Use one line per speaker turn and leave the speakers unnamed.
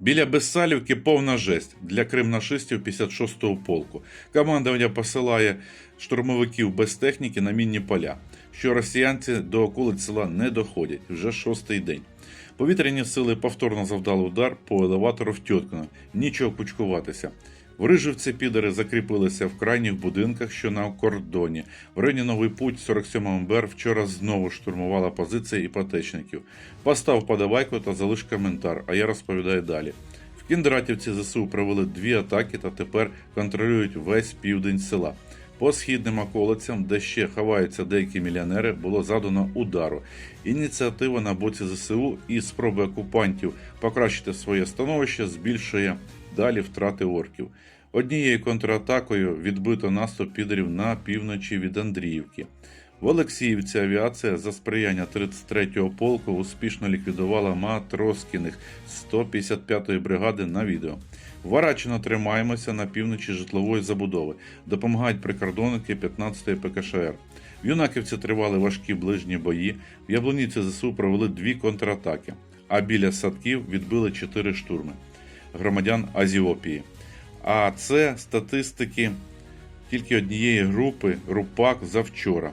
Біля Бессалівки повна жесть для кримнашистів 56-го полку. Командування посилає штурмовиків без техніки на мінні поля, що росіянці до околиць села не доходять вже шостий день. Повітряні сили повторно завдали удар по елеватору в Тьоткино. Нічого кучкуватися. В Рижівці підери закріпилися в крайніх будинках, що на кордоні. В районі Новий Путь 47 МБР вчора знову штурмувала позиції іпотечників. Постав подавайку та залиш коментар, а я розповідаю далі. В Кіндратівці ЗСУ провели дві атаки та тепер контролюють весь південь села. По східним околицям, де ще ховаються деякі мільйонери, було задано удару. Ініціатива на боці ЗСУ і спроби окупантів покращити своє становище збільшує далі втрати орків. Однією контратакою відбито наступ підерів на півночі від Андріївки. В Олексіївці авіація за сприяння 33-го полку успішно ліквідувала матроскіних 155-ї бригади на відео. Варачино тримаємося на півночі житлової забудови. Допомагають прикордонники 15-ї ПКШР. В Юнаківці тривали важкі ближні бої. В Яблуніці ЗСУ провели дві контратаки, а біля садків відбили чотири штурми громадян Азіопії. А це статистики тільки однієї групи Рупак завчора.